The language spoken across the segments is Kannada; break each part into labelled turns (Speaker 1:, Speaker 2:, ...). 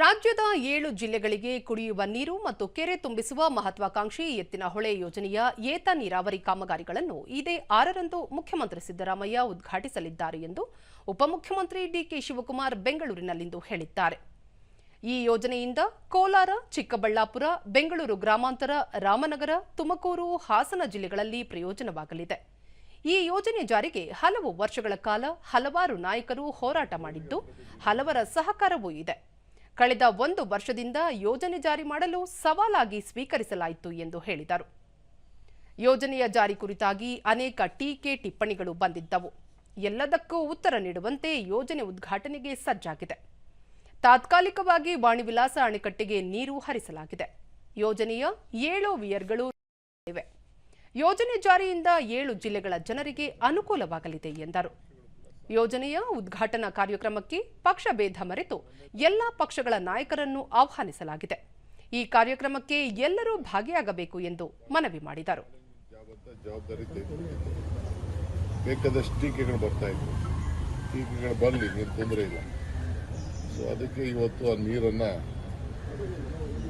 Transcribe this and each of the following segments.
Speaker 1: ರಾಜ್ಯದ ಏಳು ಜಿಲ್ಲೆಗಳಿಗೆ ಕುಡಿಯುವ ನೀರು ಮತ್ತು ಕೆರೆ ತುಂಬಿಸುವ ಮಹತ್ವಾಕಾಂಕ್ಷಿ ಎತ್ತಿನ ಹೊಳೆ ಯೋಜನೆಯ ಏತ ನೀರಾವರಿ ಕಾಮಗಾರಿಗಳನ್ನು ಇದೇ ಆರರಂದು ಮುಖ್ಯಮಂತ್ರಿ ಸಿದ್ದರಾಮಯ್ಯ ಉದ್ಘಾಟಿಸಲಿದ್ದಾರೆ ಎಂದು ಉಪಮುಖ್ಯಮಂತ್ರಿ ಡಿಕೆ ಶಿವಕುಮಾರ್ ಬೆಂಗಳೂರಿನಲ್ಲಿಂದು ಹೇಳಿದ್ದಾರೆ. ಈ ಯೋಜನೆಯಿಂದ ಕೋಲಾರ, ಚಿಕ್ಕಬಳ್ಳಾಪುರ, ಬೆಂಗಳೂರು ಗ್ರಾಮಾಂತರ, ರಾಮನಗರ, ತುಮಕೂರು, ಹಾಸನ ಜಿಲ್ಲೆಗಳಲ್ಲಿ ಪ್ರಯೋಜನವಾಗಲಿದೆ. ಈ ಯೋಜನೆ ಜಾರಿಗೆ ಹಲವು ವರ್ಷಗಳ ಕಾಲ ಹಲವಾರು ನಾಯಕರು ಹೋರಾಟ ಮಾಡಿದ್ದು ಹಲವರ ಸಹಕಾರವೂ ಇದೆ. ಕಳೆದ ಒಂದು ವರ್ಷದಿಂದ ಯೋಜನೆ ಜಾರಿ ಮಾಡಲು ಸವಾಲಾಗಿ ಸ್ವೀಕರಿಸಲಾಯಿತು ಎಂದು ಹೇಳಿದರು. ಯೋಜನೆಯ ಜಾರಿ ಕುರಿತಾಗಿ ಅನೇಕ ಟೀಕೆ ಟಿಪ್ಪಣಿಗಳು ಬಂದಿದ್ದವು. ಎಲ್ಲದಕ್ಕೂ ಉತ್ತರ ನೀಡುವಂತೆ ಯೋಜನೆ ಉದ್ಘಾಟನೆಗೆ ಸಜ್ಜಾಗಿದೆ. ತಾತ್ಕಾಲಿಕವಾಗಿ ವಾಣಿವಿಲಾಸ ಅಣೆಕಟ್ಟೆಗೆ ನೀರು ಹರಿಸಲಾಗಿದೆ. ಯೋಜನೆಯ ಏಳು ವಿಯರ್ಗಳು ಯೋಜನೆ ಜಾರಿಯಿಂದ ಏಳು ಜಿಲ್ಲೆಗಳ ಜನರಿಗೆ ಅನುಕೂಲವಾಗಲಿದೆ ಎಂದರು. ಯೋಜನೆಯ ಉದ್ಘಾಟನಾ ಕಾರ್ಯಕ್ರಮಕ್ಕೆ ಪಕ್ಷ ಭೇದ ಮರೆತು ಎಲ್ಲಾ ಪಕ್ಷಗಳ ನಾಯಕರನ್ನು ಆಹ್ವಾನಿಸಲಾಗಿದೆ. ಈ ಕಾರ್ಯಕ್ರಮಕ್ಕೆ ಎಲ್ಲರೂ ಭಾಗಿಯಾಗಬೇಕು ಎಂದು ಮನವಿ ಮಾಡಿದರು.
Speaker 2: ಬೇಕಾದಷ್ಟು ಟೀಕೆಗಳು ಬರ್ತಾ ಇದ್ವು. ಟೀಕೆಗಳು ಬರಲಿ ನೀರು ತೊಂದರೆ ಇಲ್ಲ. ಸೊ ಅದಕ್ಕೆ ಇವತ್ತು ಆ ನೀರನ್ನು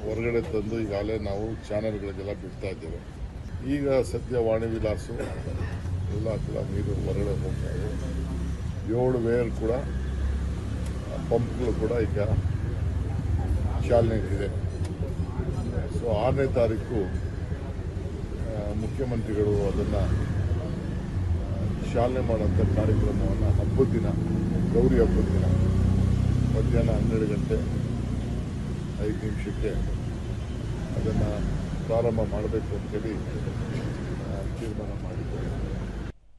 Speaker 2: ಹೊರಗಡೆ ತಂದು ಈಗಾಗಲೇ ನಾವು ಚಾನಲ್ಗಳಿಗೆಲ್ಲ ಬಿಡ್ತಾ ಇದ್ದೇವೆ. ಈಗ ಸದ್ಯ ವಾಣಿ ವಿಲಾಸು, ಎಲ್ಲ ನೀರು ಹೊರಗಡೆ ಹೋಗ್ತಾ ಇದೆ. ಏಳು ವೇರ್ ಕೂಡ ಪಂಪ್ಗಳು ಕೂಡ ಈಗ ಚಾಲನೆಗಿದೆ ಸೊ ಆರನೇ ತಾರೀಕು ಮುಖ್ಯಮಂತ್ರಿಗಳು ಅದನ್ನು ಚಾಲನೆ ಮಾಡುವಂಥ ಕಾರ್ಯಕ್ರಮವನ್ನು ಹಬ್ಬದ ದಿನ, ಗೌರಿ ಹಬ್ಬದ ದಿನ, ಮಧ್ಯಾಹ್ನ ಹನ್ನೆರಡು ಗಂಟೆ, ಐದು ನಿಮಿಷಕ್ಕೆ ಅದನ್ನು ಪ್ರಾರಂಭ ಮಾಡಬೇಕು ಅಂತೇಳಿ ತೀರ್ಮಾನ ಮಾಡಿದ್ದಾರೆ.